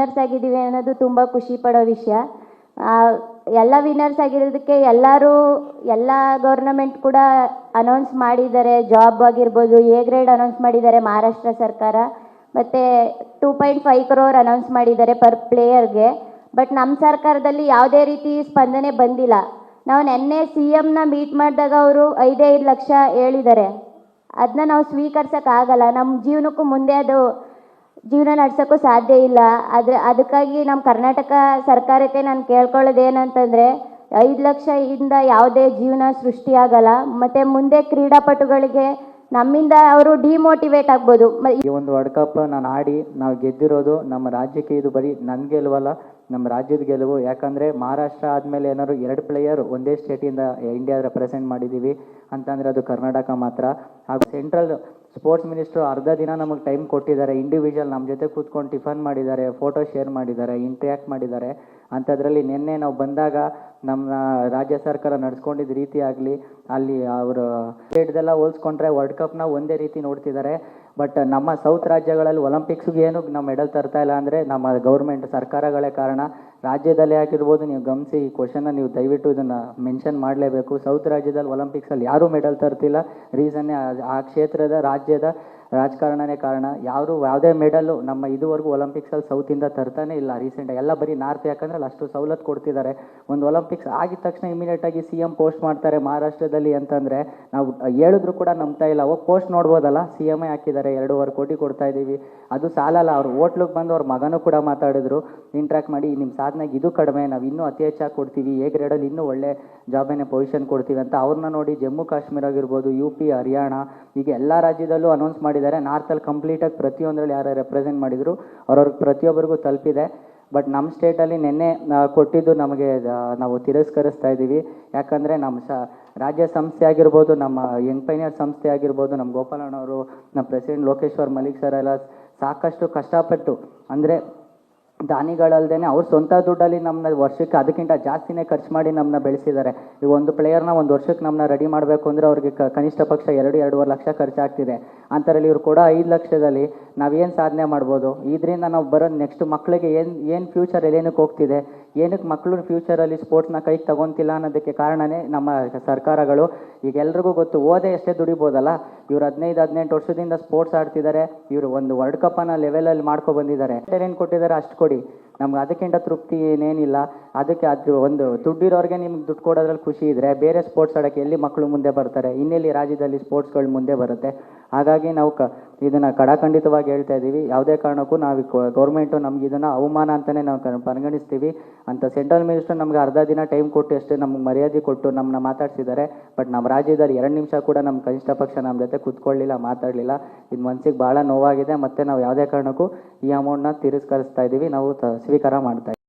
Winners ಆಗಿದ್ದೀವಿ ಅನ್ನೋದು ತುಂಬ ಖುಷಿ ಪಡೋ ವಿಷಯ. ಎಲ್ಲ ವಿನ್ನರ್ಸ್ ಆಗಿರೋದಕ್ಕೆ ಎಲ್ಲರೂ, ಎಲ್ಲ ಗೌರ್ನಮೆಂಟ್ ಕೂಡ ಅನೌನ್ಸ್ ಮಾಡಿದ್ದಾರೆ. ಜಾಬ್ ಆಗಿರ್ಬೋದು ಎ ಗ್ರೇಡ್ ಅನೌನ್ಸ್ ಮಾಡಿದ್ದಾರೆ ಮಹಾರಾಷ್ಟ್ರ ಸರ್ಕಾರ. ಮತ್ತು two point five crore announce ಮಾಡಿದ್ದಾರೆ ಪರ್ ಪ್ಲೇಯರ್ಗೆ ಬಟ್ ನಮ್ಮ ಸರ್ಕಾರದಲ್ಲಿ ಯಾವುದೇ ರೀತಿ ಸ್ಪಂದನೆ ಬಂದಿಲ್ಲ. ನಾವು ನೆನ್ನೆ ಸಿ ಎಮ್ನ ಮೀಟ್ ಮಾಡಿದಾಗ ಅವರು ಐದೈದು ಲಕ್ಷ ಹೇಳಿದ್ದಾರೆ. ಅದನ್ನ ನಾವು ಸ್ವೀಕರಿಸೋಕ್ಕಾಗಲ್ಲ ನಮ್ಮ ಜೀವನಕ್ಕೂ ಮುಂದೆ ಅದು ಜೀವನ ನಡ್ಸೋಕ್ಕೂ ಸಾಧ್ಯ ಇಲ್ಲ. ಆದರೆ ಅದಕ್ಕಾಗಿ ನಮ್ಮ ಕರ್ನಾಟಕ ಸರ್ಕಾರಕ್ಕೆ ನಾನು ಕೇಳ್ಕೊಳ್ಳೋದು ಏನಂತಂದರೆ, ಐದು ಲಕ್ಷ ಇಂದ ಯಾವುದೇ ಜೀವನ ಸೃಷ್ಟಿಯಾಗಲ್ಲ ಮತ್ತು ಮುಂದೆ ಕ್ರೀಡಾಪಟುಗಳಿಗೆ ನಮ್ಮಿಂದ ಅವರು ಡಿಮೋಟಿವೇಟ್ ಆಗ್ಬೋದು. ಈ ಒಂದು ವರ್ಲ್ಡ್ ಕಪ್ ನಾನು ಆಡಿ ನಾವು ಗೆದ್ದಿರೋದು ನಮ್ಮ ರಾಜ್ಯಕ್ಕೆ ಇದು ಬರೀ ನನಗೆ ಗೆಲುವಲ್ಲ ನಮ್ಮ ರಾಜ್ಯದ ಗೆಲುವು. ಯಾಕಂದರೆ ಮಹಾರಾಷ್ಟ್ರ ಆದಮೇಲೆ ಏನಾದ್ರು ಎರಡು ಪ್ಲೇಯರ್ ಒಂದೇ ಸ್ಟೇಟಿಂದ ಇಂಡಿಯಾ ರೆಪ್ರೆಸೆಂಟ್ ಮಾಡಿದ್ದೀವಿ ಅಂತಂದರೆ ಅದು ಕರ್ನಾಟಕ ಮಾತ್ರ. ಹಾಗೂ ಸೆಂಟ್ರಲ್ ಸ್ಪೋರ್ಟ್ಸ್ ಮಿನಿಸ್ಟ್ರು ಅರ್ಧ ದಿನ ನಮಗೆ ಟೈಮ್ ಕೊಟ್ಟಿದ್ದಾರೆ. ಇಂಡಿವಿಜುವಲ್ ನಮ್ಮ ಜೊತೆ ಕೂತ್ಕೊಂಡು ಟಿಫನ್ ಮಾಡಿದ್ದಾರೆ ಫೋಟೋ ಶೇರ್ ಮಾಡಿದ್ದಾರೆ ಇಂಟ್ರ್ಯಾಕ್ಟ್ ಮಾಡಿದ್ದಾರೆ. ಅಂಥದ್ರಲ್ಲಿ ನಿನ್ನೆ ನಾವು ಬಂದಾಗ ನಮ್ಮ ರಾಜ್ಯ ಸರ್ಕಾರ ನಡೆಸ್ಕೊಂಡಿದ್ದ ರೀತಿ ಆಗಲಿ, ಅಲ್ಲಿ ಅವರು ಸ್ಟೇಟ್ದೆಲ್ಲ ಹೋಲ್ಸ್ಕೊಂಡ್ರೆ ವರ್ಲ್ಡ್ ಕಪ್ನ ಒಂದೇ ರೀತಿ ನೋಡ್ತಿದ್ದಾರೆ. ಬಟ್ ನಮ್ಮ ಸೌತ್ ರಾಜ್ಯಗಳಲ್ಲಿ ಒಲಿಂಪಿಕ್ಸ್ಗೆ ಏನು ನಾವು ಮೆಡಲ್ ತರ್ತಾ ಇಲ್ಲ ಅಂದರೆ ನಮ್ಮ ಗೌರ್ಮೆಂಟ್ ಸರ್ಕಾರಗಳೇ ಕಾರಣ. ರಾಜ್ಯದಲ್ಲಿ ಆಗಿರ್ಬೋದು ನೀವು ಗಮನಿಸಿ ಈ ಕ್ವಶನ್ನ ನೀವು ದಯವಿಟ್ಟು ಇದನ್ನು ಮೆನ್ಷನ್ ಮಾಡಲೇಬೇಕು. ಸೌತ್ ರಾಜ್ಯದಲ್ಲಿ ಒಲಿಂಪಿಕ್ಸಲ್ಲಿ ಯಾರೂ ಮೆಡಲ್ ತರ್ತಿಲ್ಲ. ರೀಸನ್ನೇ ಆ ಕ್ಷೇತ್ರದ, ರಾಜ್ಯದ ರಾಜಕಾರಣನೇ ಕಾರಣ. ಯಾರು ಯಾವುದೇ ಮೆಡಲ್ಲು ನಮ್ಮ ಇದುವರೆಗೂ ಒಲಿಂಪಿಕ್ಸಲ್ಲಿ ಸೌತಿಂದ ತರ್ತಾನೆ ಇಲ್ಲ. ರೀಸೆಂಟಾಗಿ ಎಲ್ಲ ಬರೀ ನಾರ್ತ್ ಯಾಕಂದ್ರೆ ಅಲ್ಲಿ ಅಷ್ಟು ಸವಲತ್ತು ಕೊಡ್ತಿದ್ದಾರೆ. ಒಂದು ಒಲಿಂಪಿಕ್ಸ್ ಆಗಿದ ತಕ್ಷಣ ಇಮಿಡಿಯೇಟಾಗಿ ಸಿ ಎಂ ಪೋಸ್ಟ್ ಮಾಡ್ತಾರೆ ಮಹಾರಾಷ್ಟ್ರದಲ್ಲಿ ಅಂತಂದರೆ ನಾವು ಹೇಳಿದ್ರು ಕೂಡ ನಂಬ್ತಾ ಇಲ್ಲ. ಹೋಗಿ ಪೋಸ್ಟ್ ನೋಡ್ಬೋದಲ್ಲ? ಸಿ ಎಂ ಹಾಕಿದ್ದಾರೆ. ಎರಡೂವರೆ ಕೋಟಿ ಕೊಡ್ತಾ ಇದ್ದೀವಿ. ಅದು ಸಾಲಲ್ಲ. ಅವ್ರು ಹೋಟ್ಲಿಗೆ ಬಂದು ಅವ್ರ ಮಗನೂ ಕೂಡ ಮಾತಾಡಿದ್ರು. ಇಂಟ್ರ್ಯಾಕ್ಟ್ ಮಾಡಿ ನಿಮ್ಮ ಸಾಧನೆಗೆ ಇದು ಕಡಿಮೆ. ನಾವು ಇನ್ನೂ ಅತಿ ಹೆಚ್ಚಾಗಿ ಕೊಡ್ತೀವಿ. ಎ ಗ್ರೇಡಲ್ಲಿ ಇನ್ನೂ ಒಳ್ಳೆ ಜಾಬೇನೆ ಪೊಸಿಷನ್ ಕೊಡ್ತೀವಿ ಅಂತ ಅವ್ರನ್ನ ನೋಡಿ ಜಮ್ಮು ಕಾಶ್ಮೀರ ಆಗಿರ್ಬೋದು ಯು ಪಿ ಹರಿಯಾಣ, ಈಗ ಎಲ್ಲ ರಾಜ್ಯದಲ್ಲೂ ಅನೌನ್ಸ್ ಮಾಡಿದ್ದಾರೆ. ನಾರ್ತಲ್ಲಿ ಕಂಪ್ಲೀಟಾಗಿ ಪ್ರತಿಯೊಂದರಲ್ಲಿ ಯಾರು ರೆಪ್ರೆಸೆಂಟ್ ಮಾಡಿದರು ಅವ್ರವ್ರಿಗೆ ಪ್ರತಿಯೊಬ್ಬರಿಗೂ ತಲುಪಿದೆ. ಬಟ್ ನಮ್ಮ ಸ್ಟೇಟಲ್ಲಿ ನಿನ್ನೆ ಕೊಟ್ಟಿದ್ದು ನಮಗೆ ನಾವು ತಿರಸ್ಕರಿಸ್ತಾ ಇದ್ದೀವಿ. ಯಾಕಂದರೆ ನಮ್ಮ ಸ, ರಾಜ್ಯ ಸಂಸ್ಥೆ ಆಗಿರ್ಬೋದು, ನಮ್ಮ ಯಂಗ್ ಪೈನಿಯರ್ ಸಂಸ್ಥೆ ಆಗಿರ್ಬೋದು ನಮ್ಮ ಗೋಪಾಲಣ್ಣವರು ನಮ್ಮ ಪ್ರೆಸಿಡೆಂಟ್ ಲೋಕೇಶ್ವರ್ ಮಲಿಕ್ ಸರ್ ಎಲ್ಲ ಸಾಕಷ್ಟು ಕಷ್ಟಪಟ್ಟು, ಅಂದರೆ ದಾನಿಗಳಲ್ದೇ ಅವ್ರ ಸ್ವಂತ ದುಡ್ಡಲ್ಲಿ ನಮ್ಮನ್ನ ವರ್ಷಕ್ಕೆ ಅದಕ್ಕಿಂತ ಜಾಸ್ತಿನೇ ಖರ್ಚು ಮಾಡಿ ನಮ್ಮನ್ನ ಬೆಳೆಸಿದ್ದಾರೆ. ಈಗ ಒಂದು ಪ್ಲೇಯರ್ನ ಒಂದು ವರ್ಷಕ್ಕೆ ನಮ್ಮನ್ನ ರೆಡಿ ಮಾಡಬೇಕು ಅಂದರೆ ಅವ್ರಿಗೆ ಕನಿಷ್ಠ ಪಕ್ಷ ಎರಡು, ಎರಡೂವರೆ ಲಕ್ಷ ಖರ್ಚಾಗ್ತಿದೆ. ಅಂಥರಲ್ಲಿ ಇವ್ರು ಕೂಡ ಐದು ಲಕ್ಷದಲ್ಲಿ ನಾವೇನು ಸಾಧನೆ ಮಾಡ್ಬೋದು? ಇದರಿಂದ ನಾವು ಬರೋ ನೆಕ್ಸ್ಟ್ ಮಕ್ಕಳಿಗೆ ಏನು ಏನು ಫ್ಯೂಚರ್ ಏನಕ್ಕೆ ಹೋಗ್ತಿದೆ? ಏನಕ್ಕೆ ಮಕ್ಕಳು ಫ್ಯೂಚರಲ್ಲಿ ಸ್ಪೋರ್ಟ್ಸ್ನ ಕೈಗೆ ತಗೊತಿಲ್ಲ ಅನ್ನೋದಕ್ಕೆ ಕಾರಣನೇ ನಮ್ಮ ಸರ್ಕಾರಗಳು. ಈಗ ಎಲ್ರಿಗೂ ಗೊತ್ತು, ಓದೇ ಎಷ್ಟೇ ದುಡಿಬೋದಲ್ಲ, ಇವ್ರು ಹದಿನೈದು, ಹದಿನೆಂಟು ವರ್ಷದಿಂದ ಸ್ಪೋರ್ಟ್ಸ್ ಆಡ್ತಿದ್ದಾರೆ ಇವರು ಒಂದು ವರ್ಲ್ಡ್ ಕಪ್ಪನ್ನು ಲೆವೆಲಲ್ಲಿ ಮಾಡ್ಕೊ ಬಂದಿದ್ದಾರೆ ಏನು ಕೊಟ್ಟಿದ್ದಾರೆ ಅಷ್ಟು ಕೊಡಿ. ನಮ್ಗೆ ಅದಕ್ಕಿಂತ ತೃಪ್ತಿ ಏನೇನಿಲ್ಲ. ಅದಕ್ಕೆ ಅದು ಒಂದು ದುಡ್ಡಿರೋರಿಗೆ ನಿಮ್ಗೆ ದುಡ್ಡು ಕೊಡೋದ್ರಲ್ಲಿ ಖುಷಿ ಇದ್ದರೆ ಬೇರೆ ಸ್ಪೋರ್ಟ್ಸ್ ಆಡೋಕ್ಕೆ ಎಲ್ಲಿ ಮಕ್ಕಳು ಮುಂದೆ ಬರ್ತಾರೆ? ಇನ್ನೆಲ್ಲಿ ರಾಜ್ಯದಲ್ಲಿ ಸ್ಪೋರ್ಟ್ಸ್ಗಳು ಮುಂದೆ ಬರುತ್ತೆ? ಹಾಗಾಗಿ ನಾವು ಕ, ಇದನ್ನು ಕಡಾಖಂಡಿತವಾಗಿ ಹೇಳ್ತಾ ಇದ್ದೀವಿ ಯಾವುದೇ ಕಾರಣಕ್ಕೂ ನಾವು ಗೌರ್ಮೆಂಟು ನಮ್ಗೆ ಇದನ್ನು ಅವಮಾನ ಅಂತಲೇ ನಾವು ಪರಿಗಣಿಸ್ತೀವಿ. ಅಂತ ಸೆಂಟ್ರಲ್ ಮಿನಿಸ್ಟರ್ ನಮ್ಗೆ ಅರ್ಧ ದಿನ ಟೈಮ್ ಕೊಟ್ಟು ಅಷ್ಟೇ ನಮ್ಗೆ ಮರ್ಯಾದೆ ಕೊಟ್ಟು ನಮ್ಮನ್ನ ಮಾತಾಡ್ಸಿದ್ದಾರೆ ಬಟ್ ನಮ್ಮ ರಾಜ್ಯದಲ್ಲಿ ಎರಡು ನಿಮಿಷ ಕೂಡ ನಮ್ಮ ಕನಿಷ್ಠ ಪಕ್ಷ ನಮ್ಮ ಜೊತೆ ಕೂತ್ಕೊಳ್ಳಿಲ್ಲ, ಮಾತಾಡಲಿಲ್ಲ. ಇದು ಮನ್ಸಿಗೆ ಭಾಳ ನೋವಾಗಿದೆ. ಮತ್ತು ನಾವು ಯಾವುದೇ ಕಾರಣಕ್ಕೂ ಈ ಅಮೌಂಟ್ನ ತಿರಸ್ಕರಿಸ್ತಾ ಇದ್ದೀವಿ ನಾವು ಸ್ವೀಕಾರ ಮಾಡ್ತಾ